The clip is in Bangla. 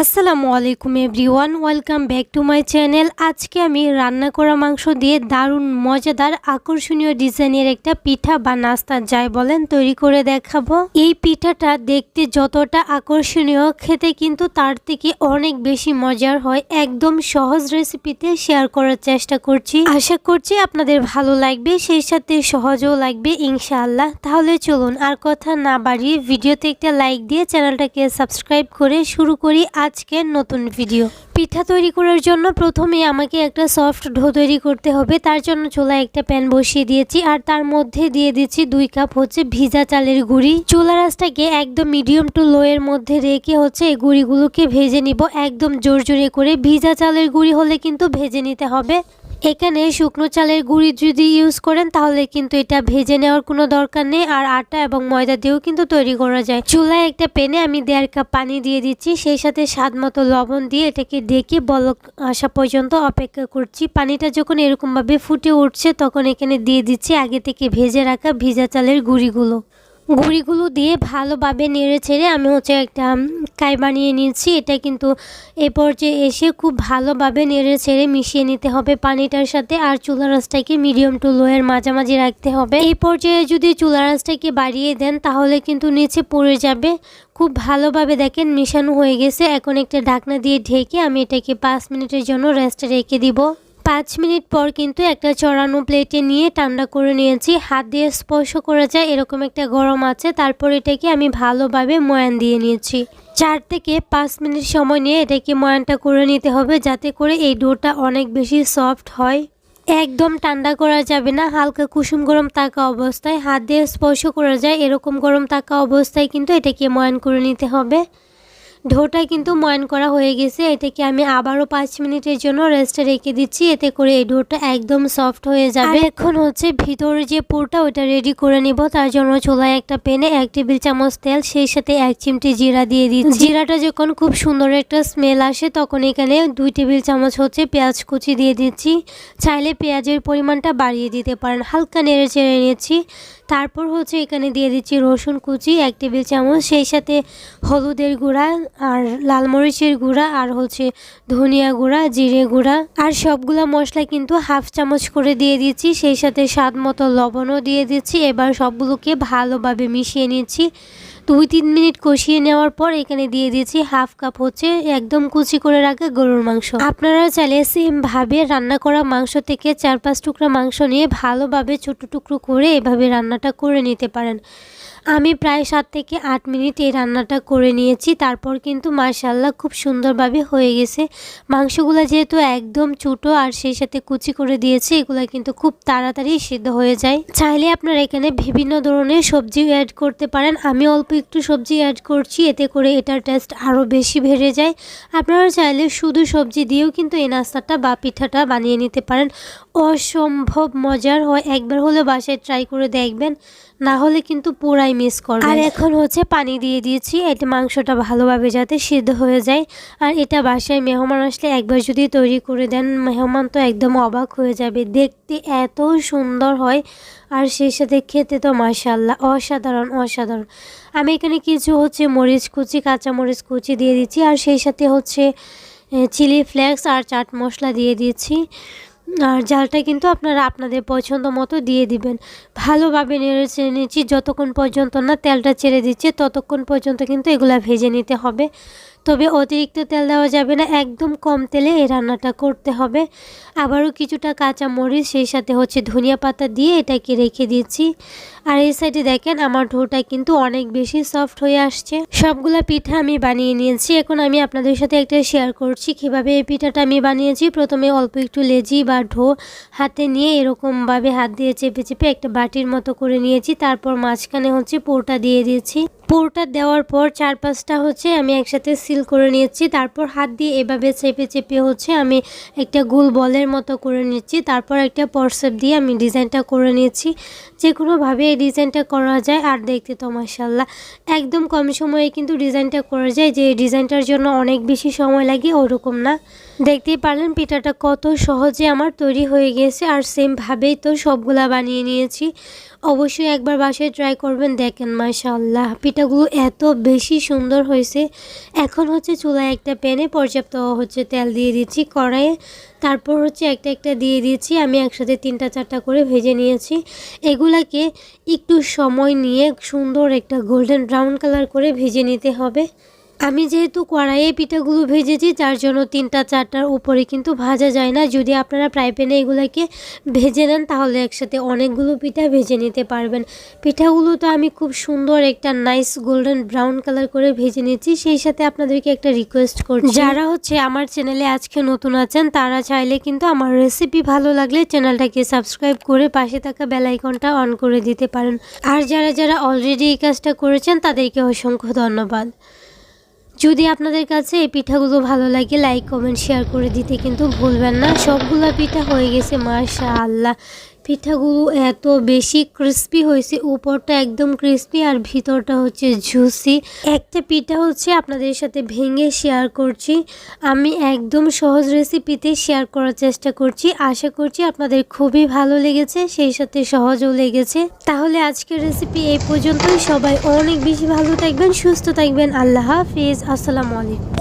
আসসালামু আলাইকুম everyone, welcome back to my channel. আজকে আমি রান্না করা মাংস দিয়ে দারুণ মজাদার, আকর্ষণীয় ডিজাইনের একটা পিঠা বা নাস্তা যাই বলেন তৈরি করে দেখাবো। এই পিঠাটা দেখতে যতটা আকর্ষণীয়, খেতে কিন্তু তার থেকে অনেক বেশি মজার হয়। একদম সহজ রেসিপিতে শেয়ার করার চেষ্টা করছি। আশা করছি আপনাদের ভালো লাগবে, সেই সাথে সহজও লাগবে, ইনশাআল্লাহ। তাহলে চলুন আর কথা না বাড়িয়ে ভিডিওতে একটা লাইক দিয়ে চ্যানেলটাকে সাবস্ক্রাইব করে শুরু করি। আজকের নতুন ভিডিও পিঠা তৈরি করার জন্য প্রথমে আমাকে একটা সফট ঢো তৈরি করতে হবে। তার জন্য চুলায় একটা প্যান বসিয়ে দিয়েছি আর তার মধ্যে দিয়ে দিচ্ছি দুই কাপ হচ্ছে ভিজা চালের গুঁড়ি। চোলা রাসটাকে একদম মিডিয়াম টু লো এর মধ্যে রেখে হচ্ছে এই গুঁড়িগুলোকে ভেজে নিব। একদম জোর জোরে করে। ভিজা চালের গুঁড়ি হলে কিন্তু ভেজে নিতে হবে। এখানে শুকনো চালের গুঁড়ি যদি ইউজ করেন, তাহলে কিন্তু এটা ভেজে নেওয়ার কোনো দরকার নেই। আর আটা এবং ময়দা দিয়েও কিন্তু তৈরি করা যায়। চুলায় একটা পেনে আমি দেড় কাপ পানি দিয়ে দিচ্ছি। সেই সাথে স্বাদ মতো লবণ দিয়ে এটাকে ডেকে বলক আসা পর্যন্ত অপেক্ষা করছি। পানিটা যখন এরকমভাবে ফুটে উঠছে, তখন এখানে দিয়ে দিচ্ছি আগে থেকে ভেজে রাখা ভিজা চালের গুঁড়িগুলো। গুঁড়িগুলো দিয়ে ভালোভাবে নেড়ে ছেড়ে আমি হচ্ছে একটা কাই বানিয়ে নিচ্ছি এটা কিন্তু এ পর্যায়ে এসে খুব ভালোভাবে নেড়ে ছেড়ে মিশিয়ে নিতে হবে পানিটার সাথে আর চুলা রাসটাকে মিডিয়াম টু লোয়ের মাঝামাঝি রাখতে হবে। এই পর্যায়ে যদি চুলা রাসটাকে বাড়িয়ে দেন তাহলে কিন্তু নিচে পড়ে যাবে। খুব ভালোভাবে দেখেন মেশানো হয়ে গেছে। এখন একটা ঢাকনা দিয়ে ঢেকে আমি এটাকে পাঁচ মিনিটের জন্য রেস্টে রেখে দিব। পাঁচ মিনিট পর কিন্তু একটা চড়ানো প্লেটে নিয়ে ঠান্ডা করে নিয়েছি। হাত দিয়ে স্পর্শ করা যায় এরকম একটা গরম আছে। তারপর এটাকে আমি ভালোভাবে ময়ান দিয়ে নিয়েছি। চার থেকে পাঁচ মিনিট সময় নিয়ে এটাকে ময়ানটা করে নিতে হবে যাতে করে এই ডোটা অনেক বেশি সফট হয়। একদম ঠান্ডা করা যাবে না। হালকা কুসুম গরম থাকা অবস্থায় হাত দিয়ে স্পর্শ করা যায়। এরকম গরম থাকা অবস্থায় কিন্তু এটাকে ময়ান করে নিতে হবে। ঢোটা কিন্তু ময়ন করা হয়ে গেছে। এটাকে আমি আবারও পাঁচ মিনিটের জন্য রেস্টে রেখে দিচ্ছি। এতে করে এই ঢোটা একদম সফট হয়ে যাবে। এখন হচ্ছে ভিতরে যে পুরটা ওটা রেডি করে নিব। তার জন্য চুলায় একটা পেনে এক টেবিল চামচ তেল সেই সাথে এক চিমটি জিরা দিয়ে দিচ্ছি। জিরাটা যখন খুব সুন্দর একটা স্মেল আসে তখন এখানে দুই টেবিল চামচ হচ্ছে পেঁয়াজ কুচি দিয়ে দিচ্ছি। চাইলে পেঁয়াজের পরিমাণটা বাড়িয়ে দিতে পারেন। হালকা নেড়ে চেড়ে নিয়েছি তারপর হচ্ছে এখানে দিয়ে দিচ্ছি রসুন কুচি এক টেবিল চামচ। সেই সাথে হলুদের গুঁড়া আর লাল মরিচের গুঁড়া আর হচ্ছে ধনিয়া গুঁড়া, জিরে গুঁড়া। আর সবগুলা মশলা কিন্তু হাফ চামচ করে দিয়ে দিচ্ছি সেই সাথে স্বাদ মতো লবণও দিয়ে দিচ্ছি এবার সবগুলোকে ভালোভাবে মিশিয়ে নিচ্ছি দুই তিন মিনিট কষিয়ে নেওয়ার পর এখানে দিয়ে দিয়েছি হাফ কাপ হচ্ছে একদম কুচি করে রাখা গরুর মাংস। আপনারা চাইলে সেমভাবে রান্না করা মাংস থেকে চার পাঁচ টুকরা মাংস নিয়ে ভালোভাবে ছোটো টুকরো করে এভাবে রান্নাটা করে নিতে পারেন। আমি প্রায় সাত থেকে আট মিনিট এই রান্নাটা করে নিয়েছি। তারপর কিন্তু মার্শাল্লাহ খুব সুন্দরভাবে হয়ে গেছে। মাংসগুলো যেহেতু একদম ছোটো আর সেই সাথে কুচি করে দিয়েছে, এগুলো কিন্তু খুব তাড়াতাড়ি সিদ্ধ হয়ে যায়। চাইলে আপনারা এখানে বিভিন্ন ধরনের সবজি অ্যাড করতে পারেন। আমি অল্প একটু সবজি অ্যাড করছি, এতে করে এটার টেস্ট আরও বেশি বেড়ে যায়। আপনারা চাইলে শুধু সবজি দিয়েও কিন্তু এই নাস্তাটা বা পিঠাটা বানিয়ে নিতে পারেন। অসম্ভব মজার হয়। একবার হলে বাসায় ট্রাই করে দেখবেন। না হলে কিন্তু পুরাই মিস করবেন আর এখন হচ্ছে পানি দিয়ে দিয়েছি এটা মাংসটা ভালোভাবে যাতে সিদ্ধ হয়ে যায়। আর এটা বাসায় মেহমান আসলে একবার যদি তৈরি করে দেন মেহমান তো একদম অবাক হয়ে যাবে। দেখতে এত সুন্দর হয় আর সেই সাথে খেতে তো মাশাল্লাহ অসাধারণ অসাধারণ। আমি এখানে কিছু হচ্ছে মরিচ কুচি কাঁচা মরিচ কুচি দিয়ে দিচ্ছি আর সেই সাথে হচ্ছে চিলি ফ্লেক্স আর চাট মশলা দিয়ে দিয়েছি আর জালটা কিন্তু আপনারা আপনাদের পছন্দ মতো দিয়ে দিবেন। ভালোভাবে নেড়ে চেড়ে নিচ্ছি, যতক্ষণ পর্যন্ত না তেলটা ছেড়ে দিচ্ছে, ততক্ষণ পর্যন্ত কিন্তু এগুলা ভেজে নিতে হবে। তবে অতিরিক্ত তেল দেওয়া যাবে না, একদম কম তেলে এই রান্নাটা করতে হবে। আবারও কিছুটা কাঁচা মরিচ সেই সাথে হচ্ছে ধনিয়া পাতা দিয়ে এটাকে রেখে দিচ্ছি। আর এই সাইডে দেখেন আমার ঢোটা কিন্তু অনেক বেশি সফট হয়ে আসছে। সবগুলা পিঠা আমি বানিয়ে নিয়েছি। এখন আমি আপনাদের সাথে একটা শেয়ার করছি, কীভাবে এই পিঠাটা আমি বানিয়েছি। প্রথমে অল্প একটু লেজি বা ঢো হাতে নিয়ে এরকমভাবে হাত দিয়ে চেপে চেপে একটা বাটির মতো করে নিয়েছি। তারপর মাঝখানে হচ্ছে পোটা দিয়ে দিয়েছি। পুরোটা দেওয়ার পর চার পাঁচটা হচ্ছে আমি একসাথে সিল করে নিয়েছি। তারপর হাত দিয়ে এভাবে চেপে চেপে হচ্ছে আমি একটা গোল বলের মতো করে নিচ্ছি। তারপর একটা পরসেপ দিয়ে আমি ডিজাইনটা করে নিয়েছি। যে কোনোভাবে এই ডিজাইনটা করা যায় আর দেখতে তো মাসাল্লাহ একদম কম সময়ে কিন্তু ডিজাইনটা করা যায় যে ডিজাইনটার জন্য অনেক বেশি সময় লাগে ওরকম না। দেখতেই পারলেন পিঠাটা কত সহজে আমার তৈরি হয়ে গেছে আর সেমভাবেই তো সবগুলা বানিয়ে নিয়েছি। অবশ্যই একবার বাসায় ট্রাই করবেন, দেখেন মাশাআল্লাহ পিঠাগুলো এত বেশি সুন্দর হয়েছে। এখন হচ্ছে চুলায় একটা প্যানে পর্যাপ্ত হচ্ছে তেল দিয়ে দিচ্ছি, কড়াইয়ে। তারপর হচ্ছে একটা একটা দিয়ে দিয়েছি, আমি একসাথে তিনটা চারটা করে ভেজে নিয়েছি। এগুলাকে একটু সময় নিয়ে সুন্দর একটা গোল্ডেন ব্রাউন কালার করে ভেজে নিতে হবে। আমি যেহেতু কড়াইয়ে পিঠাগুলো ভেজেছি যার জন্য তিনটা, চারটার উপরে কিন্তু ভাজা যায় না। যদি আপনারা ফ্রাই প্যানে এগুলোকে ভেজে নেন, তাহলে একসাথে অনেকগুলো পিঠা ভেজে নিতে পারবেন। পিঠাগুলো তো আমি খুব সুন্দর একটা নাইস গোল্ডেন ব্রাউন কালার করে ভেজে নিচ্ছি। সেই সাথে আপনাদেরকে একটা রিকোয়েস্ট করছি। যারা হচ্ছে আমার চ্যানেলে আজকে নতুন আছেন, তারা চাইলে কিন্তু আমার রেসিপি ভালো লাগলে চ্যানেলটাকে সাবস্ক্রাইব করে পাশে থাকা বেলাইকনটা অন করে দিতে পারেন। আর যারা যারা অলরেডি এই কাজটা করেছেন, তাদেরকে অসংখ্য ধন্যবাদ। যদি আপনাদের কাছে এই পিঠাগুলো ভালো লাগে লাইক কমেন্ট শেয়ার করে দিতে কিন্তু ভুলবেন না। সবগুলো পিঠা হয়ে গেছে মার্শা আল্লাহ পিঠাগুলো এত বেশি ক্রিস্পি হয়েছে, উপরটা একদম ক্রিস্পি আর ভিতরটা হচ্ছে জুসি একটা পিঠা হচ্ছে আপনাদের সাথে ভেঙে শেয়ার করছি। আমি একদম সহজ রেসিপিতে শেয়ার করার চেষ্টা করছি। আশা করছি আপনাদের খুবই ভালো লেগেছে, সেই সাথে সহজও লেগেছে। তাহলে আজকের রেসিপি এই পর্যন্তই। সবাই অনেক বেশি ভালো থাকবেন, সুস্থ থাকবেন। আল্লাহ হাফিজ। আসসালামু আলাইকুম।